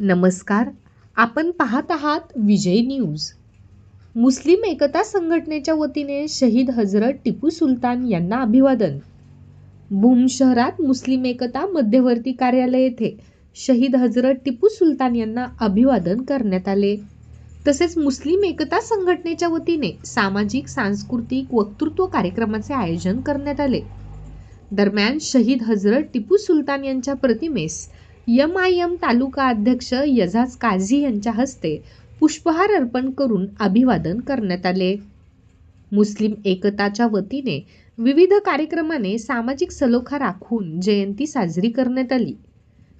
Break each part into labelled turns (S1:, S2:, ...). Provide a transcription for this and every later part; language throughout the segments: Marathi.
S1: नमस्कार. आपण पाहत आहात विजय न्यूज. मुस्लिम एकता संघटनेच्या वतीने शहीद हजरत टिपू सुलतान यांना अभिवादन. भूम शहरात मुस्लिम एकता मध्यवर्ती कार्यालय येथे शहीद हजरत टिपू सुलतान यांना अभिवादन करण्यात आले. तसेच मुस्लिम एकता संघटनेच्या वतीने सामाजिक सांस्कृतिक वक्तृत्व कार्यक्रमाचे आयोजन करण्यात आले. दरम्यान शहीद हजरत टिपू सुलतान यांच्या प्रतिमेस यम आय एम तालुका अध्यक्ष यजाज काझी यांच्या हस्ते पुष्पहार अर्पण करून अभिवादन करण्यात आले. मुस्लिम एकताच्या वतीने विविध कार्यक्रमाने सामाजिक सलोखा राखून जयंती साजरी करण्यात आली.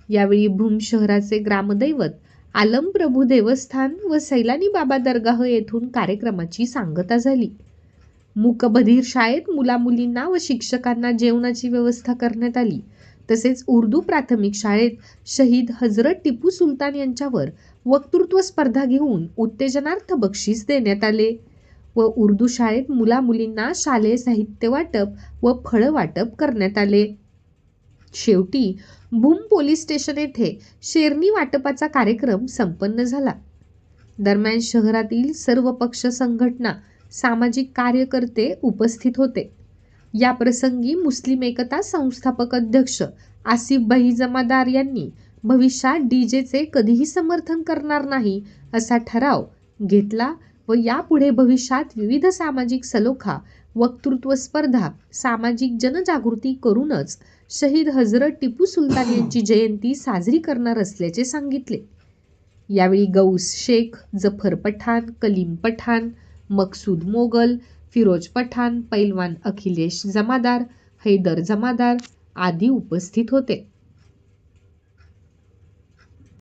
S1: यावेळी भूम शहराचे ग्रामदैवत आलम प्रभू देवस्थान व सैलानी बाबा दरगाह येथून कार्यक्रमाची सांगता झाली. मुकबधीर शाळेत मुलामुलींना व शिक्षकांना जेवणाची व्यवस्था करण्यात आली. तसेच उर्दू प्राथमिक शाळेत शहीद हजरत टिपू सुलतान यांच्यावर वक्तृत्व स्पर्धा घेऊन उत्तेजनार्थ बक्षीस देण्यात आले व उर्दू शाळेत मुलामुलींना शालेय साहित्य वाटप व फळं वाटप करण्यात आले. शेवटी भूम पोलीस स्टेशन येथे शेरणी वाटपाचा कार्यक्रम संपन्न झाला. दरम्यान शहरातील सर्व पक्ष संघटना सामाजिक कार्यकर्ते उपस्थित होते. या प्रसंगी मुस्लिम एकता संस्थापक अध्यक्ष आसिफ भाई जमादार यांनी भविष्यात डीजेचे कधीही समर्थन करणार नाही असा ठराव घेतला व यापुढे भविष्यात विविध सामाजिक सलोखा वक्तृत्व स्पर्धा सामाजिक जनजागृती करूनच शहीद हजरत टिपू सुलतान यांची जयंती साजरी करणार असल्याचे सांगितले. यावेळी गौस शेख जफर पठाण कलीम पठाण मकसूद मोगल फिरोज पठाण पैलवान अखिलेश जमादार हैदर जमादार आदी उपस्थित होते.